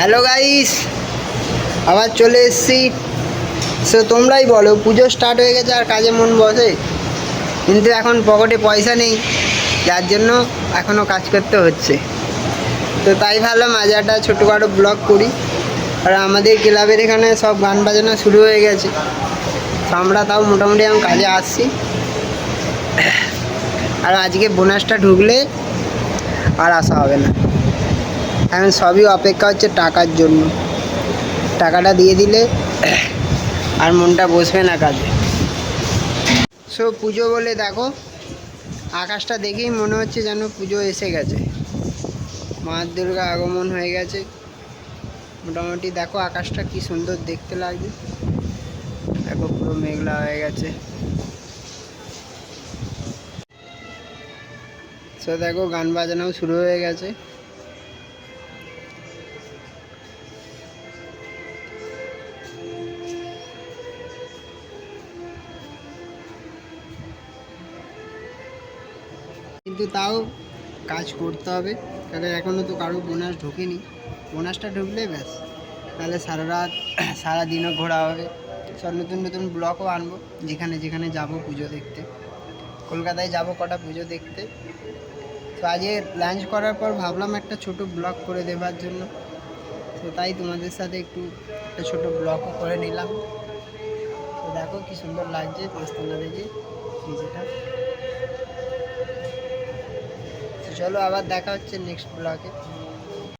Hello guys আবার চলে এসছি। সো তোমরাই বলো, পুজো স্টার্ট হয়ে গেছে আর কাজে মন বসে? কিন্তু এখন পকেটে পয়সা নেই, যার জন্য এখনও কাজ করতে হচ্ছে। তো তাই ভাবলাম, আজ একটা ছোটোখাটো ব্লগ করি। আর আমাদের ক্লাবের এখানে সব গান বাজনা শুরু হয়ে গেছে। তো আমরা তাও মোটামুটি এখন কাজে আসছি। আর আজকে বোনাসটা ঢুকলে আর আসা হবে না। এখন সবই অপেক্ষা হচ্ছে টাকার জন্য। টাকাটা দিয়ে দিলে আর মনটা বসবে না কাজে। সো পুজো বলে দেখো, আকাশটা দেখেই মনে হচ্ছে যেন পুজো এসে গেছে। মা দুর্গা আগমন হয়ে গেছে। মোটামুটি দেখো আকাশটা কি সুন্দর দেখতে লাগছে। দেখো পুরো মেঘলা হয়ে গেছে। সো দেখো গান বাজানোও শুরু হয়ে গেছে। কিন্তু তাও কাজ করতে হবে। তাহলে এখনও তো কারও বোনাস ঢোকেনি। বোনাসটা ঢুকলে ব্যাস। তাহলে সারা রাত সারা দিনও ঘোরা হবে। সব নতুন নতুন ব্লকও আনব। যেখানে যেখানে যাব পুজো দেখতে। কলকাতায় যাব কটা পুজো দেখতে। তো আজকে লাঞ্চ করার পর ভাবলাম একটা ছোট ব্লগ করে দেবার জন্য। তো তাই তোমাদের সাথে একটু একটা ছোট ব্লগও করে নিলাম। তো দেখো কি সুন্দর লাগছে। পাঁচতলা দেখে নিজেটা চলো আবার দেখা হচ্ছে নেক্সট ব্লগে